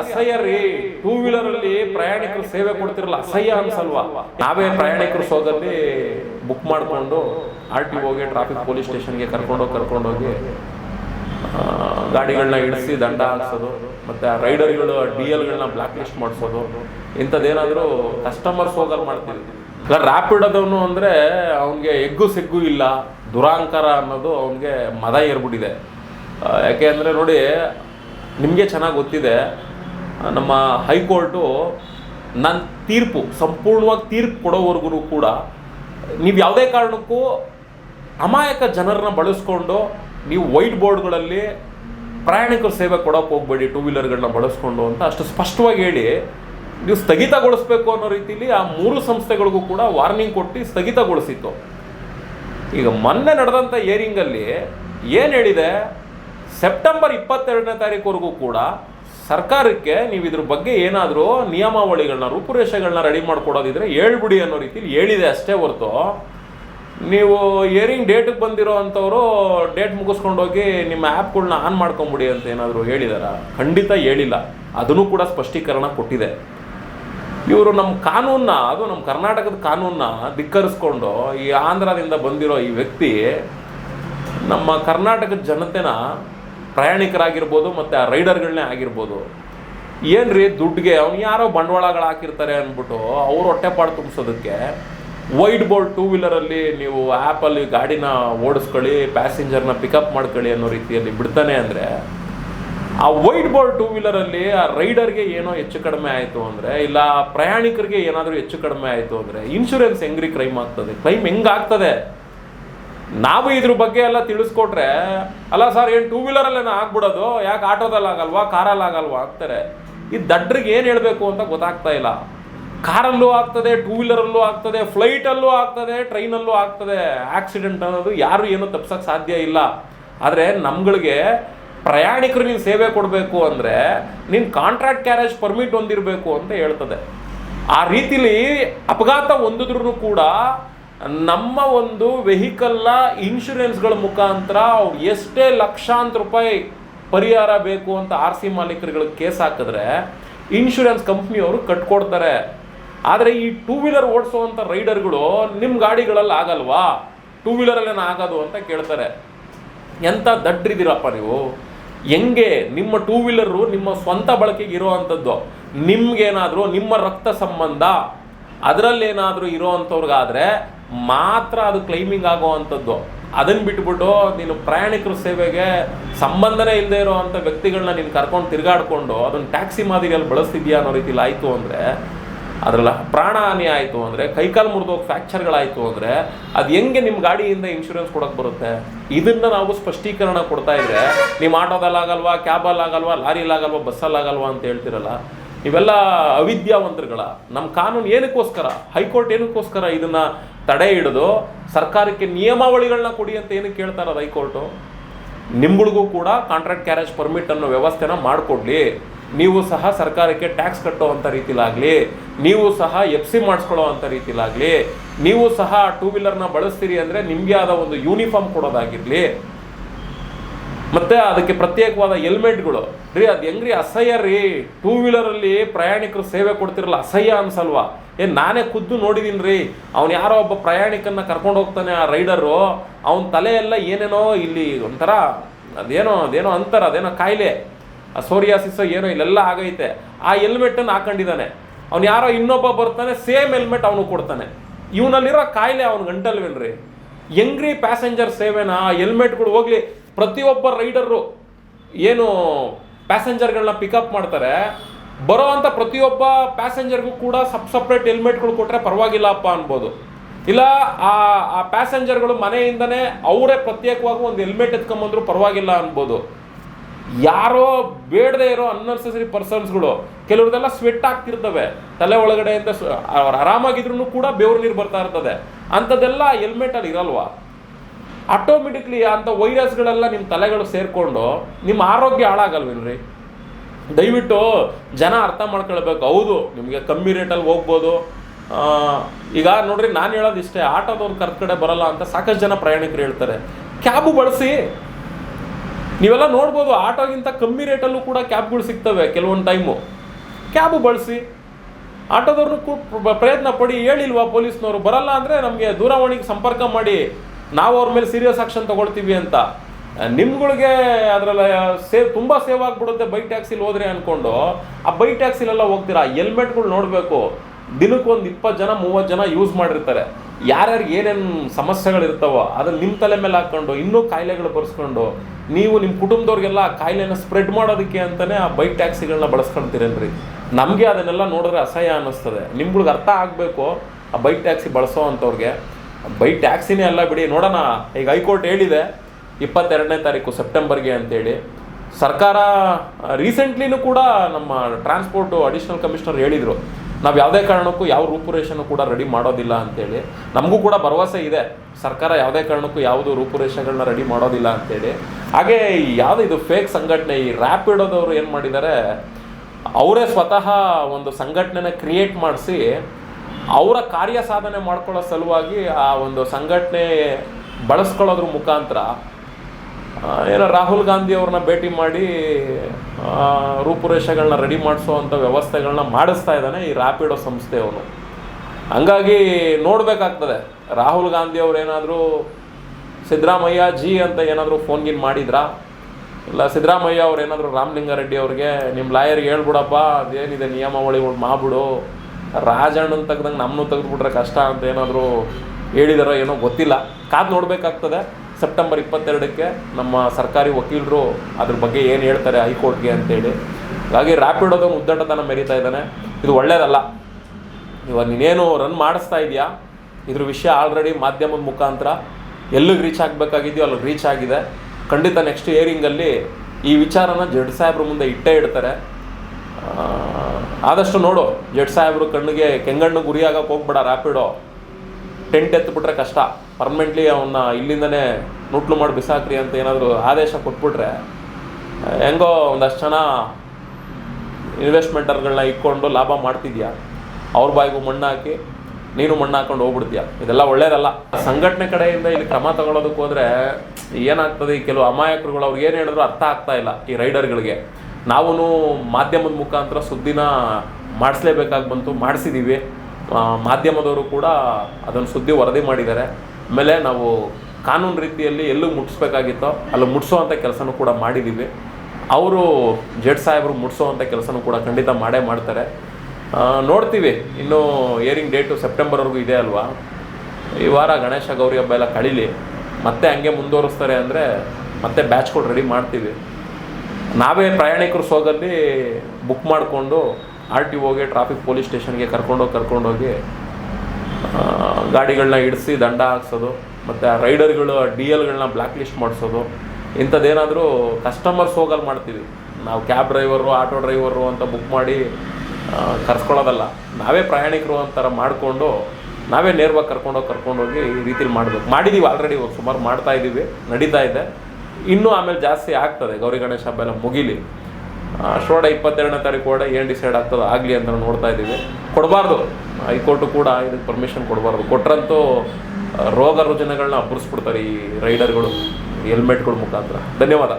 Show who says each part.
Speaker 1: ಅಸಹ್ಯ ರೀ. Two wheeler ಅಲ್ಲಿ ಪ್ರಯಾಣಿಕರು ಸೇವೆ ಕೊಡ್ತಿರಲ್ಲ ಅಸಹ್ಯ ಅನ್ಸಲ್ವಾ? ನಾವೇ ಪ್ರಯಾಣಿಕರು ಸೋದಲ್ಲಿ ಬುಕ್ ಮಾಡಿಕೊಂಡು ಆರ್ ಟಿ ಹೋಗಿ ಟ್ರಾಫಿಕ್ ಪೊಲೀಸ್ ಸ್ಟೇಷನ್ಗೆ ಕರ್ಕೊಂಡೋಗಿ ಕರ್ಕೊಂಡೋಗಿ ಗಾಡಿಗಳನ್ನ ಇಳಿಸಿ ದಂಡ ಹಾಕ್ಸೋದು, ಮತ್ತೆ ರೈಡರ್ಗಳು ಡಿ ಎಲ್ಗಳನ್ನ ಬ್ಲಾಕ್ ಲಿಸ್ಟ್ ಮಾಡಿಸೋದು, ಇಂಥದ್ದೇನಾದರೂ ಕಸ್ಟಮರ್ ಹೋಗಲ್ಲಿ ಮಾಡ್ತೀವಿ. ರ್ಯಾಪಿಡ್ ಅದವನು ಅಂದರೆ ಅವನಿಗೆ ಎಗ್ಗು ಸಿಗ್ಗು ಇಲ್ಲ, ದುರಾಂಕಾರ ಅನ್ನೋದು ಅವನಿಗೆ ಮದ ಏರ್ಬಿಟ್ಟಿದೆ. ಯಾಕೆ ಅಂದರೆ ನೋಡಿ, ನಿಮಗೆ ಚೆನ್ನಾಗಿ ಗೊತ್ತಿದೆ ನಮ್ಮ ಹೈಕೋರ್ಟು ನನ್ನ ತೀರ್ಪು, ಸಂಪೂರ್ಣವಾಗಿ ತೀರ್ಪು ಕೊಡೋವರೆಗೂ ಕೂಡ ನೀವು ಯಾವುದೇ ಕಾರಣಕ್ಕೂ ಅಮಾಯಕ ಜನರನ್ನ ಬಳಸ್ಕೊಂಡು ನೀವು ವೈಟ್ ಬೋರ್ಡ್ಗಳಲ್ಲಿ ಪ್ರಯಾಣಿಕರ ಸೇವೆ ಕೊಡೋಕೆ ಹೋಗ್ಬೇಡಿ ಟೂ ವೀಲರ್ಗಳನ್ನ ಬಳಸ್ಕೊಂಡು ಅಂತ ಅಷ್ಟು ಸ್ಪಷ್ಟವಾಗಿ ಹೇಳಿ ನೀವು ಸ್ಥಗಿತಗೊಳಿಸ್ಬೇಕು ಅನ್ನೋ ರೀತಿಯಲ್ಲಿ ಆ ಮೂರು ಸಂಸ್ಥೆಗಳಿಗೂ ಕೂಡ ವಾರ್ನಿಂಗ್ ಕೊಟ್ಟು ಸ್ಥಗಿತಗೊಳಿಸಿತ್ತು. ಈಗ ಮೊನ್ನೆ ನಡೆದಂಥ ಏರಿಂಗಲ್ಲಿ ಏನು ಹೇಳಿದೆ? ಸೆಪ್ಟೆಂಬರ್ ಇಪ್ಪತ್ತೆರಡನೇ ತಾರೀಕುವರೆಗೂ ಕೂಡ ಸರ್ಕಾರಕ್ಕೆ ನೀವು ಇದ್ರ ಬಗ್ಗೆ ಏನಾದರೂ ನಿಯಮಾವಳಿಗಳನ್ನ, ರೂಪುರೇಷೆಗಳನ್ನ ರೆಡಿ ಮಾಡ್ಕೊಡೋದಿದ್ರೆ ಹೇಳ್ಬಿಡಿ ಅನ್ನೋ ರೀತಿಲಿ ಹೇಳಿದೆ ಅಷ್ಟೇ ಹೊರತು. ನೀವು ಏರಿಂಗ್ ಡೇಟಿಗೆ ಬಂದಿರೋ ಅಂಥವರು ಡೇಟ್ ಮುಗಿಸ್ಕೊಂಡೋಗಿ ನಿಮ್ಮ ಆ್ಯಪ್ಗಳನ್ನ ಆನ್ ಮಾಡ್ಕೊಂಬಿಡಿ ಅಂತ ಏನಾದರೂ ಹೇಳಿದಾರ? ಖಂಡಿತ ಹೇಳಿಲ್ಲ. ಅದನ್ನು ಕೂಡ ಸ್ಪಷ್ಟೀಕರಣ ಕೊಟ್ಟಿದೆ. ಇವರು ನಮ್ಮ ಕಾನೂನನ್ನ, ಅದು ನಮ್ಮ ಕರ್ನಾಟಕದ ಕಾನೂನನ್ನ ಧಿಕ್ಕರಿಸ್ಕೊಂಡು ಈ ಆಂಧ್ರದಿಂದ ಬಂದಿರೋ ಈ ವ್ಯಕ್ತಿ ನಮ್ಮ ಕರ್ನಾಟಕದ ಜನತೆನ ಪ್ರಯಾಣಿಕರಾಗಿರ್ಬೋದು ಮತ್ತು ಆ ರೈಡರ್ಗಳನ್ನೇ ಆಗಿರ್ಬೋದು. ಏನ್ರಿ ದುಡ್ಡಿಗೆ ಅವ್ನು ಯಾರೋ ಬಂಡವಾಳಗಳು ಹಾಕಿರ್ತಾರೆ ಅಂದ್ಬಿಟ್ಟು ಅವ್ರು ಹೊಟ್ಟೆಪಾಡು ತುಂಬಿಸೋದಕ್ಕೆ ವೈಟ್ ಬೋರ್ಡ್ ಟೂ ವೀಲರಲ್ಲಿ ನೀವು ಆ್ಯಪಲ್ಲಿ ಗಾಡಿನ ಓಡಿಸ್ಕೊಳ್ಳಿ, ಪ್ಯಾಸೆಂಜರ್ನ ಪಿಕಪ್ ಮಾಡ್ಕೊಳ್ಳಿ ಅನ್ನೋ ರೀತಿಯಲ್ಲಿ ಬಿಡ್ತಾನೆ ಅಂದರೆ ಆ ವೈಟ್ ಬೋರ್ಡ್ ಟೂ ವೀಲರಲ್ಲಿ ಆ ರೈಡರ್ಗೆ ಏನೋ ಹೆಚ್ಚು ಕಡಿಮೆ ಆಯಿತು ಅಂದರೆ ಇಲ್ಲ ಪ್ರಯಾಣಿಕರಿಗೆ ಏನಾದರೂ ಹೆಚ್ಚು ಕಡಿಮೆ ಆಯಿತು ಅಂದರೆ ಇನ್ಶೂರೆನ್ಸ್ ಹೆಂಗ್ರಿ ಕ್ರೈಮ್ ಆಗ್ತದೆ? ಕ್ಲೈಮ್ ಹೆಂಗಾಗ್ತದೆ ನಾವು ಇದ್ರ ಬಗ್ಗೆ ಎಲ್ಲ ತಿಳಿಸ್ಕೊಟ್ರೆ, ಅಲ್ಲ ಸರ್ ಏನು ಟೂ ವೀಲರಲ್ಲೇನ ಆಗ್ಬಿಡೋದು? ಯಾಕೆ ಆಟೋದಲ್ಲಾಗಲ್ವಾ? ಆಗಲ್ವಾ ಕಾರಲ್ಲಿ ಆಗಲ್ವಾ ಅಂತಾರೆ. ಈ ದಡ್ರಿಗೆ ಏನು ಹೇಳಬೇಕು ಅಂತ ಗೊತ್ತಾಗ್ತಾ ಇಲ್ಲ. ಕಾರಲ್ಲೂ ಆಗ್ತದೆ ಟೂ ವೀಲರಲ್ಲೂ ಆಗ್ತದೆ ಫ್ಲೈಟಲ್ಲೂ ಆಗ್ತದೆ ಟ್ರೈನಲ್ಲೂ ಆಗ್ತದೆ. ಆಕ್ಸಿಡೆಂಟ್ ಅನ್ನೋದು ಯಾರು ಏನು ತಪ್ಸಕ್ಕೆ ಸಾಧ್ಯ ಇಲ್ಲ. ಆದರೆ ನಮ್ಗಳಿಗೆ ಪ್ರಯಾಣಿಕರು ನೀವು ಸೇವೆ ಕೊಡಬೇಕು ಅಂದರೆ, ನೀನು ಕಾಂಟ್ರಾಕ್ಟ್ ಕ್ಯಾರೇಜ್ ಪರ್ಮಿಟ್ ಹೊಂದಿರಬೇಕು ಅಂತ ಹೇಳ್ತದೆ. ಆ ರೀತಿಲಿ ಅಪಘಾತ ಹೊಂದಿದ್ರು ಕೂಡ ನಮ್ಮ ಒಂದು ವೆಹಿಕಲ್ನ ಇನ್ಶೂರೆನ್ಸ್ಗಳ ಮುಖಾಂತರ ಅವ್ರು ಎಷ್ಟೇ ಲಕ್ಷಾಂತರ ರೂಪಾಯಿ ಪರಿಹಾರ ಬೇಕು ಅಂತ ಆರ್ ಸಿ ಮಾಲೀಕರುಗಳಿಗೆ ಕೇಸ್ ಹಾಕಿದ್ರೆ ಇನ್ಶೂರೆನ್ಸ್ ಕಂಪ್ನಿಯವರು ಕಟ್ಕೊಡ್ತಾರೆ. ಆದರೆ ಈ ಟೂ ವೀಲರ್ ಓಡಿಸುವಂಥ ರೈಡರ್ಗಳು ನಿಮ್ಮ ಗಾಡಿಗಳಲ್ಲಿ ಆಗಲ್ವಾ? ಟೂ ವೀಲರಲ್ಲೇನೋ ಆಗೋದು ಅಂತ ಕೇಳ್ತಾರೆ. ಎಂಥ ದಡ್ರಿದ್ದೀರಪ್ಪ ನೀವು? ಹೆಂಗೆ ನಿಮ್ಮ ಟೂ ವೀಲರು ನಿಮ್ಮ ಸ್ವಂತ ಬಳಕೆಗೆ ಇರೋವಂಥದ್ದು? ನಿಮ್ಗೇನಾದರೂ ನಿಮ್ಮ ರಕ್ತ ಸಂಬಂಧ? ಅದರಲ್ಲೇನಾದರೂ ಇರೋವಂಥವ್ರಿಗಾದರೆ ಮಾತ್ರ ಅದು ಕ್ಲೈಮಿಂಗ್ ಆಗೋವಂಥದ್ದು. ಅದನ್ನು ಬಿಟ್ಬಿಟ್ಟು ನೀನು ಪ್ರಯಾಣಿಕರ ಸೇವೆಗೆ ಸಂಬಂಧನೇ ಇಲ್ಲದೆ ಇರೋವಂಥ ವ್ಯಕ್ತಿಗಳನ್ನ ನೀನು ಕರ್ಕೊಂಡು ತಿರುಗಾಡ್ಕೊಂಡು ಅದನ್ನು ಟ್ಯಾಕ್ಸಿ ಮಾದರಿಯಲ್ಲಿ ಬಳಸ್ತಿದ್ಯಾ ಅನ್ನೋ ರೀತಿಲಿ ಆಯಿತು ಅಂದರೆ, ಅದರಲ್ಲ ಪ್ರಾಣ ಹಾನಿ ಆಯಿತು ಅಂದರೆ, ಕೈಕಾಲು ಮುರಿದೋಗಿ ಫ್ರ್ಯಾಕ್ಚರ್ಗಳಾಯಿತು ಅಂದರೆ, ಅದು ಹೆಂಗೆ ನಿಮ್ಮ ಗಾಡಿಯಿಂದ ಇನ್ಶೂರೆನ್ಸ್ ಕೊಡೋಕೆ ಬರುತ್ತೆ? ಇದನ್ನು ನಾವು ಸ್ಪಷ್ಟೀಕರಣ ಕೊಡ್ತಾ ಇದ್ರೆ ನಿಮ್ಮ ಆಟೋದಲ್ಲಾಗಲ್ವಾ, ಕ್ಯಾಬಲ್ಲಾಗಲ್ವಾ ಲಾರಿಲಾಗಲ್ವಾ ಬಸ್ಸಲ್ಲಾಗಲ್ವಾ ಅಂತ ಹೇಳ್ತಿರಲ್ಲ ಇವೆಲ್ಲ ಅವಿದ್ಯಾವಂತರುಗಳ. ನಮ್ಮ ಕಾನೂನು ಏನಕ್ಕೋಸ್ಕರ, ಹೈಕೋರ್ಟ್ ಏನಕ್ಕೋಸ್ಕರ ಇದನ್ನ ತಡೆ ಹಿಡಿದು ಸರ್ಕಾರಕ್ಕೆ ನಿಯಮಾವಳಿಗಳನ್ನ ಕೊಡಿ ಅಂತ ಏನಕ್ಕೆ ಕೇಳ್ತಾ ಹೈಕೋರ್ಟು? ನಿಮ್ಗಳಿಗೂ ಕೂಡ ಕಾಂಟ್ರಾಕ್ಟ್ ಕ್ಯಾರೇಜ್ ಪರ್ಮಿಟ್ ಅನ್ನೋ ವ್ಯವಸ್ಥೆನ ಮಾಡಿಕೊಡ್ಲಿ. ನೀವು ಸಹ ಸರ್ಕಾರಕ್ಕೆ ಟ್ಯಾಕ್ಸ್ ಕಟ್ಟುವಂಥ ರೀತಿಲಾಗಲಿ. ನೀವು ಸಹ ಎಫ್ ಸಿ ಮಾಡಿಸ್ಕೊಳ್ಳೋ ಅಂಥ ರೀತಿಲಾಗಲಿ. ನೀವು ಸಹ ಟೂ ವೀಲರ್ನ ಬಳಸ್ತೀರಿ ಅಂದರೆ ನಿಮಗೆ ಆದ ಒಂದು ಯೂನಿಫಾರ್ಮ್ ಕೊಡೋದಾಗಿರಲಿ. ಮತ್ತೆ ಅದಕ್ಕೆ ಪ್ರತ್ಯೇಕವಾದ ಹೆಲ್ಮೆಟ್ಗಳು. ರೀ, ಅದು ಹೆಂಗ್ರಿ ಅಸಹ್ಯ ರೀ? ಟೂ ವೀಲರಲ್ಲಿ ಪ್ರಯಾಣಿಕರು ಸೇವೆ ಕೊಡ್ತಿರಲ್ಲ, ಅಸಹ್ಯ ಅನ್ಸಲ್ವಾ? ಏ, ನಾನೇ ಖುದ್ದು ನೋಡಿದೀನಿ ರೀ. ಅವ್ನು ಯಾರೋ ಒಬ್ಬ ಪ್ರಯಾಣಿಕನ್ನ ಕರ್ಕೊಂಡು ಹೋಗ್ತಾನೆ ಆ ರೈಡರು, ಅವನ ತಲೆ ಎಲ್ಲ ಏನೇನೋ ಇಲ್ಲಿ ಒಂಥರ, ಅದೇನೋ ಅದೇನೋ ಅಂತಾರ, ಅದೇನೋ ಕಾಯಿಲೆ. ಸೋರಿಯಾಸಿಸ್ ಏನೋ ಇಲ್ಲೆಲ್ಲ ಆಗೈತೆ. ಆ ಹೆಲ್ಮೆಟನ್ನು ಹಾಕೊಂಡಿದ್ದಾನೆ. ಅವ್ನು ಯಾರೋ ಇನ್ನೊಬ್ಬ ಬರ್ತಾನೆ, ಸೇಮ್ ಹೆಲ್ಮೆಟ್ ಅವನು ಕೊಡ್ತಾನೆ. ಇವನಲ್ಲಿರೋ ಕಾಯಿಲೆ ಅವ್ನ ಗಂಟಲ್ವೇನ್ರಿ? ಹೆಂಗ್ರಿ ಪ್ಯಾಸೆಂಜರ್ ಸೇವೆನ ಹೆಲ್ಮೆಟ್ಗಳು ಹೋಗ್ಲಿ ಪ್ರತಿಯೊಬ್ಬ ರೈಡರು ಏನು ಪ್ಯಾಸೆಂಜರ್ಗಳನ್ನ ಪಿಕಪ್ ಮಾಡ್ತಾರೆ, ಬರೋ ಅಂಥ ಪ್ರತಿಯೊಬ್ಬ ಪ್ಯಾಸೆಂಜರ್ಗೂ ಕೂಡ ಸಬ್ ಸಪ್ರೇಟ್ ಹೆಲ್ಮೆಟ್ಗಳು ಕೊಟ್ಟರೆ ಪರವಾಗಿಲ್ಲಪ್ಪ ಅನ್ಬೋದು. ಇಲ್ಲ, ಆ ಆ ಪ್ಯಾಸೆಂಜರ್ಗಳು ಮನೆಯಿಂದನೇ ಅವರೇ ಪ್ರತ್ಯೇಕವಾಗಿ ಒಂದು ಹೆಲ್ಮೆಟ್ ಎತ್ಕೊಂಬಂದ್ರು ಪರವಾಗಿಲ್ಲ ಅನ್ಬೋದು. ಯಾರೋ ಬೇಡದೆ ಇರೋ ಅನ್ನೆಸರಿ ಪರ್ಸನ್ಸ್ಗಳು ಕೆಲವ್ರದೆಲ್ಲ ಸ್ವೆಟ್ ಆಗ್ತಿರ್ತವೆ, ತಲೆ ಒಳಗಡೆಯಿಂದ ಅವ್ರು ಆರಾಮಾಗಿದ್ರು ಕೂಡ ಬೆವರು ನೀರು ಬರ್ತಾ ಇರ್ತದೆ. ಅಂಥದ್ದೆಲ್ಲ ಹೆಲ್ಮೆಟಲ್ಲಿ ಇರಲ್ವಾ? ಆಟೋಮೆಟಿಕ್ಲಿ ಅಂಥ ವೈರಸ್ಗಳೆಲ್ಲ ನಿಮ್ಮ ತಲೆಗಳು ಸೇರಿಕೊಂಡು ನಿಮ್ಮ ಆರೋಗ್ಯ ಹಾಳಾಗಲ್ವೇನ್ರಿ ದಯವಿಟ್ಟು ಜನ ಅರ್ಥ ಮಾಡ್ಕೊಳ್ಬೇಕು. ಹೌದು, ನಿಮಗೆ ಕಮ್ಮಿ ರೇಟಲ್ಲಿ ಹೋಗ್ಬೋದು. ಈಗ ನೋಡ್ರಿ, ನಾನು ಹೇಳೋದು ಇಷ್ಟೇ, ಆಟೋದವ್ರು ಕರ್ತ ಕಡೆ ಬರಲ್ಲ ಅಂತ ಸಾಕಷ್ಟು ಜನ ಪ್ರಯಾಣಿಕರು ಹೇಳ್ತಾರೆ. ಕ್ಯಾಬು ಬಳಸಿ. ನೀವೆಲ್ಲ ನೋಡ್ಬೋದು, ಆಟೋಗಿಂತ ಕಮ್ಮಿ ರೇಟಲ್ಲೂ ಕೂಡ ಕ್ಯಾಬ್ಗಳು ಸಿಗ್ತವೆ ಕೆಲವೊಂದು ಟೈಮು. ಕ್ಯಾಬು ಬಳಸಿ. ಆಟೋದವ್ರನ್ನ ಪ್ರಯತ್ನ ಪಡಿ, ಹೇಳಿಲ್ವಾ ಪೊಲೀಸ್ನವರು, ಬರಲ್ಲ ಅಂದರೆ ನಮಗೆ ದೂರವಾಣಿಗೆ ಸಂಪರ್ಕ ಮಾಡಿ. ನಾವು ಅವ್ರ ಮೇಲೆ ಸೀರಿಯಸ್ ಆಕ್ಷನ್ ತಗೊಳ್ತೀವಿ ಅಂತ. ನಿಮ್ಗಳಿಗೆ ಅದರಲ್ಲಿ ಸೇವ್ ತುಂಬ ಸೇವ್ ಆಗಿಬಿಡುತ್ತೆ ಬೈಕ್ ಟ್ಯಾಕ್ಸಿಲಿ ಹೋದ್ರೆ ಅಂದ್ಕೊಂಡು ಆ ಬೈಕ್ ಟ್ಯಾಕ್ಸಿಲೆಲ್ಲ ಹೋಗ್ತೀರಾ? ಹೆಲ್ಮೆಟ್ಗಳು ನೋಡಬೇಕು. ದಿನಕ್ಕೊಂದು ಇಪ್ಪತ್ತು ಜನ, ಮೂವತ್ತು ಜನ ಯೂಸ್ ಮಾಡಿರ್ತಾರೆ. ಯಾರ್ಯಾರಿಗೆ ಏನೇನು ಸಮಸ್ಯೆಗಳಿರ್ತಾವೋ ಅದನ್ನ ನಿಮ್ಮ ತಲೆ ಮೇಲೆ ಹಾಕ್ಕೊಂಡು ಇನ್ನೂ ಕಾಯಿಲೆಗಳು ಬರ್ಸ್ಕೊಂಡು, ನೀವು ನಿಮ್ಮ ಕುಟುಂಬದವ್ರಿಗೆಲ್ಲ ಆ ಕಾಯಿಲೆನ ಸ್ಪ್ರೆಡ್ ಮಾಡೋದಕ್ಕೆ ಅಂತಲೇ ಆ ಬೈಕ್ ಟ್ಯಾಕ್ಸಿಗಳನ್ನ ಬಳಸ್ಕೊಳ್ತೀರೇನ್ರಿ ನಮಗೆ ಅದನ್ನೆಲ್ಲ ನೋಡಿದ್ರೆ ಅಸಹ್ಯ ಅನ್ನಿಸ್ತದೆ. ನಿಮ್ಗಳಿಗೆ ಅರ್ಥ ಆಗಬೇಕು, ಆ ಬೈಕ್ ಟ್ಯಾಕ್ಸಿ ಬಳಸೋ ಅಂಥವ್ರಿಗೆ. ಬೈಕ್ ಟ್ಯಾಕ್ಸಿನೇ ಅಲ್ಲ ಬಿಡಿ, ನೋಡೋಣ. ಈಗ ಹೈಕೋರ್ಟ್ ಹೇಳಿದೆ, ಇಪ್ಪತ್ತೆರಡನೇ ತಾರೀಕು ಸೆಪ್ಟೆಂಬರ್ಗೆ ಅಂತೇಳಿ. ಸರ್ಕಾರ ರೀಸೆಂಟ್ಲಿನೂ ಕೂಡ ನಮ್ಮ ಟ್ರಾನ್ಸ್ಪೋರ್ಟ್ ಅಡಿಷನಲ್ ಕಮಿಷನರ್ ಹೇಳಿದರು, ನಾವು ಯಾವುದೇ ಕಾರಣಕ್ಕೂ ಯಾವ ರೂಪುರೇಷೆನೂ ಕೂಡ ರೆಡಿ ಮಾಡೋದಿಲ್ಲ ಅಂತೇಳಿ. ನಮಗೂ ಕೂಡ ಭರವಸೆ ಇದೆ, ಸರ್ಕಾರ ಯಾವುದೇ ಕಾರಣಕ್ಕೂ ಯಾವುದು ರೂಪುರೇಷೆಗಳನ್ನ ರೆಡಿ ಮಾಡೋದಿಲ್ಲ ಅಂತೇಳಿ. ಹಾಗೆ ಯಾವುದು ಇದು ಫೇಕ್ ಸಂಘಟನೆ, ಈ ರ್ಯಾಪಿಡೋದವರು ಏನು ಮಾಡಿದ್ದಾರೆ, ಅವರೇ ಸ್ವತಃ ಒಂದು ಸಂಘಟನೆನ ಕ್ರಿಯೇಟ್ ಮಾಡಿಸಿ ಅವರ ಕಾರ್ಯ ಸಾಧನೆ ಮಾಡ್ಕೊಳ್ಳೋ ಸಲುವಾಗಿ ಆ ಒಂದು ಸಂಘಟನೆ ಬಳಸ್ಕೊಳ್ಳೋದ್ರ ಮುಖಾಂತರ ಏನೋ ರಾಹುಲ್ ಗಾಂಧಿ ಅವ್ರನ್ನ ಭೇಟಿ ಮಾಡಿ ರೂಪುರೇಷೆಗಳನ್ನ ರೆಡಿ ಮಾಡಿಸುವಂಥ ವ್ಯವಸ್ಥೆಗಳನ್ನ ಮಾಡಿಸ್ತಾ ಇದ್ದಾನೆ ಈ ರ್ಯಾಪಿಡೋ ಸಂಸ್ಥೆಯವನು ಹಂಗಾಗಿ ನೋಡಬೇಕಾಗ್ತದೆ, ರಾಹುಲ್ ಗಾಂಧಿ ಅವ್ರು ಏನಾದರೂ ಸಿದ್ದರಾಮಯ್ಯ ಜಿ ಅಂತ ಏನಾದರೂ ಫೋನ್ ಗಿನ್ ಮಾಡಿದ್ರಾ? ಇಲ್ಲ ಸಿದ್ದರಾಮಯ್ಯ ಅವ್ರು ಏನಾದರೂ ರಾಮಲಿಂಗಾರೆಡ್ಡಿ ಅವ್ರಿಗೆ ನಿಮ್ಮ ಲಾಯರ್ಗೆ ಹೇಳ್ಬಿಡಪ್ಪ, ಅದೇನಿದೆ ನಿಯಮಾವಳಿಗಳು ಮಾಡ್ಬಿಡು. ರಾಜಣ್ಣನ ತೆಗ್ದಂಗೆ ನಮ್ಮನ್ನು ತೆಗೆದುಬಿಟ್ರೆ ಕಷ್ಟ ಅಂತ ಏನಾದರೂ ಹೇಳಿದಾರೋ ಏನೋ ಗೊತ್ತಿಲ್ಲ. ಕಾದು ನೋಡಬೇಕಾಗ್ತದೆ. ಸೆಪ್ಟೆಂಬರ್ ಇಪ್ಪತ್ತೆರಡಕ್ಕೆ ನಮ್ಮ ಸರ್ಕಾರಿ ವಕೀಲರು ಅದ್ರ ಬಗ್ಗೆ ಏನು ಹೇಳ್ತಾರೆ ಹೈಕೋರ್ಟ್ಗೆ ಅಂತೇಳಿ. ಹಾಗಾಗಿ ರ್ಯಾಪಿಡೋದು ಉದ್ದಟತನ ಮೆರೀತಾ ಇದ್ದಾನೆ. ಇದು ಒಳ್ಳೇದಲ್ಲ. ಇವಾಗ ನೀನೇನು ರನ್ ಮಾಡಿಸ್ತಾ ಇದೆಯಾ? ಇದ್ರ ವಿಷಯ ಆಲ್ರೆಡಿ ಮಾಧ್ಯಮದ ಮುಖಾಂತರ ಎಲ್ಲಿಗೆ ರೀಚ್ ಆಗಬೇಕಾಗಿದೆಯೋ ಅಲ್ಲಿಗೆ ರೀಚ್ ಆಗಿದೆ. ಖಂಡಿತ ನೆಕ್ಸ್ಟ್ ಇಯರಿಂಗಲ್ಲಿ ಈ ವಿಚಾರನ ಜಡ್ ಸಾಹೇಬ್ರ ಮುಂದೆ ಇಟ್ಟೇ ಇಡ್ತಾರೆ. ಆದಷ್ಟು ನೋಡು, ಜಡ್ ಸಾಹೇಬ್ರು ಕಣ್ಣಿಗೆ ಕೆಂಗಣ್ಣು ಗುರಿಯಾಗಕ್ಕೆ ಹೋಗ್ಬೇಡ ರ್ಯಾಪಿಡೋ ಟೆಂಟ್ ಎತ್ಬಿಟ್ರೆ ಕಷ್ಟ. ಪರ್ಮನೆಂಟ್ಲಿ ಅವನ್ನ ಇಲ್ಲಿಂದನೇ ನುಟ್ಲು ಮಾಡಿ ಬಿಸಾಕ್ರಿ ಅಂತ ಏನಾದರೂ ಆದೇಶ ಕೊಟ್ಬಿಟ್ರೆ, ಹೆಂಗೋ ಒಂದಷ್ಟು ಜನ ಇನ್ವೆಸ್ಟ್ಮೆಂಟರ್ಗಳನ್ನ ಇಟ್ಕೊಂಡು ಲಾಭ ಮಾಡ್ತಿದ್ಯಾ? ಅವ್ರ ಬಾಯಿಗೂ ಮಣ್ಣು ಹಾಕಿ ನೀನು ಮಣ್ಣು ಹಾಕೊಂಡು ಹೋಗ್ಬಿಡ್ತೀಯ? ಇದೆಲ್ಲ ಒಳ್ಳೇದಲ್ಲ. ಸಂಘಟನೆ ಕಡೆಯಿಂದ ಇಲ್ಲಿ ಕ್ರಮ ತಗೊಳ್ಳೋದಕ್ಕೆ ಹೋದರೆ ಏನಾಗ್ತದೆ ಈ ಕೆಲವು ಅಮಾಯಕರುಗಳು ಅವ್ರು ಏನು ಹೇಳಿದ್ರು ಅರ್ಥ ಆಗ್ತಾ ಇಲ್ಲ ಈ ರೈಡರ್ಗಳಿಗೆ. ನಾವು ಮಾಧ್ಯಮದ ಮುಖಾಂತರ ಸುದ್ದಿನ ಮಾಡಿಸ್ಲೇಬೇಕಾಗಿ ಬಂತು ಮಾಡಿಸಿದ್ದೀವಿ ಮಾಧ್ಯಮದವರು ಕೂಡ ಅದನ್ನು ಸುದ್ದಿ ವರದಿ ಮಾಡಿದ್ದಾರೆ. ಆಮೇಲೆ ನಾವು ಕಾನೂನು ರೀತಿಯಲ್ಲಿ ಎಲ್ಲೂ ಮುಟ್ಟಿಸ್ಬೇಕಾಗಿತ್ತೋ. ಅಲ್ಲಿ, ಮುಟ್ಸೋವಂಥ ಕೆಲಸನೂ ಕೂಡ ಮಾಡಿದ್ದೀವಿ ಅವರು ಜಡ್ ಸಾಹೇಬರು ಮುಟ್ಸೋವಂಥ ಕೆಲಸನೂ ಕೂಡ ಖಂಡಿತ ಮಾಡೇ ಮಾಡ್ತಾರೆ. ನೋಡ್ತೀವಿ. ಇನ್ನೂ ಏರಿಂಗ್ ಡೇಟು ಸೆಪ್ಟೆಂಬರ್ವರೆಗೂ ಇದೆ ಅಲ್ವಾ? ಈ ವಾರ ಗಣೇಶ ಗೌರಿ ಹಬ್ಬ ಎಲ್ಲ ಕಳೀಲಿ. ಮತ್ತೆ ಹಂಗೆ ಮುಂದುವರಿಸ್ತಾರೆ ಅಂದರೆ ಮತ್ತೆ ಬ್ಯಾಚ್ಗಳು ರೆಡಿ ಮಾಡ್ತೀವಿ. ನಾವೇ ಪ್ರಯಾಣಿಕರು ಸೋಗಲ್ಲಿ ಬುಕ್ ಮಾಡಿಕೊಂಡು ಆರ್ ಟಿ ಓಗೆ ಟ್ರಾಫಿಕ್ ಪೊಲೀಸ್ ಸ್ಟೇಷನ್ಗೆ ಕರ್ಕೊಂಡೋಗಿ ಕರ್ಕೊಂಡೋಗಿ ಗಾಡಿಗಳನ್ನ ಇಡಿಸಿ ದಂಡ ಹಾಕ್ಸೋದು, ಮತ್ತು ರೈಡರ್ಗಳು ಡಿ ಎಲ್ಗಳನ್ನ ಬ್ಲ್ಯಾಕ್ ಲಿಸ್ಟ್ ಮಾಡಿಸೋದು, ಇಂಥದ್ದೇನಾದರೂ ಕಸ್ಟಮರ್ಸ್ ಹೋಗಲ್ಲಿ ಮಾಡ್ತೀವಿ. ನಾವು ಕ್ಯಾಬ್ ಡ್ರೈವರು ಆಟೋ ಡ್ರೈವರು ಅಂತ ಬುಕ್ ಮಾಡಿ ಕರ್ಸ್ಕೊಳ್ಳೋದಲ್ಲ. ನಾವೇ ಪ್ರಯಾಣಿಕರು ಅಂತಾರ ಮಾಡಿಕೊಂಡು, ನಾವೇ ನೇರವಾಗಿ ಕರ್ಕೊಂಡೋಗಿ ಕರ್ಕೊಂಡೋಗಿ ಈ ರೀತಿಲಿ ಮಾಡಬೇಕು. ಮಾಡಿದ್ದೀವಿ ಆಲ್ರೆಡಿ ಸುಮಾರು ಮಾಡ್ತಾ ಇದ್ದೀವಿ ನಡೀತಾ ಇದೆ. ಇನ್ನೂ ಆಮೇಲೆ ಜಾಸ್ತಿ ಆಗ್ತದೆ. ಗೌರಿ ಗಣೇಶ ಹಬ್ಬ ಎಲ್ಲ ಮುಗಿಲಿ. ಶೋಡ ಇಪ್ಪತ್ತೆರಡನೇ ತಾರೀಕು ಕೂಡ ಏನು ಡಿಸೈಡ್ ಆಗ್ತದೆ ಆಗಲಿ ಅಂತ ನೋಡ್ತಾ ಇದ್ದೀವಿ. ಕೊಡಬಾರ್ದು. ಹೈಕೋರ್ಟು ಕೂಡ ಇದಕ್ಕೆ ಪರ್ಮಿಷನ್ ಕೊಡಬಾರ್ದು. ಕೊಟ್ರಂತೂ ರೋಗ ರುಜಿನಗಳನ್ನ ಅಬ್ಬರಿಸ್ಬಿಡ್ತಾರೆ ಈ ರೈಡರ್ಗಳು ಹೆಲ್ಮೆಟ್ಗಳ ಮುಖಾಂತರ. ಧನ್ಯವಾದ.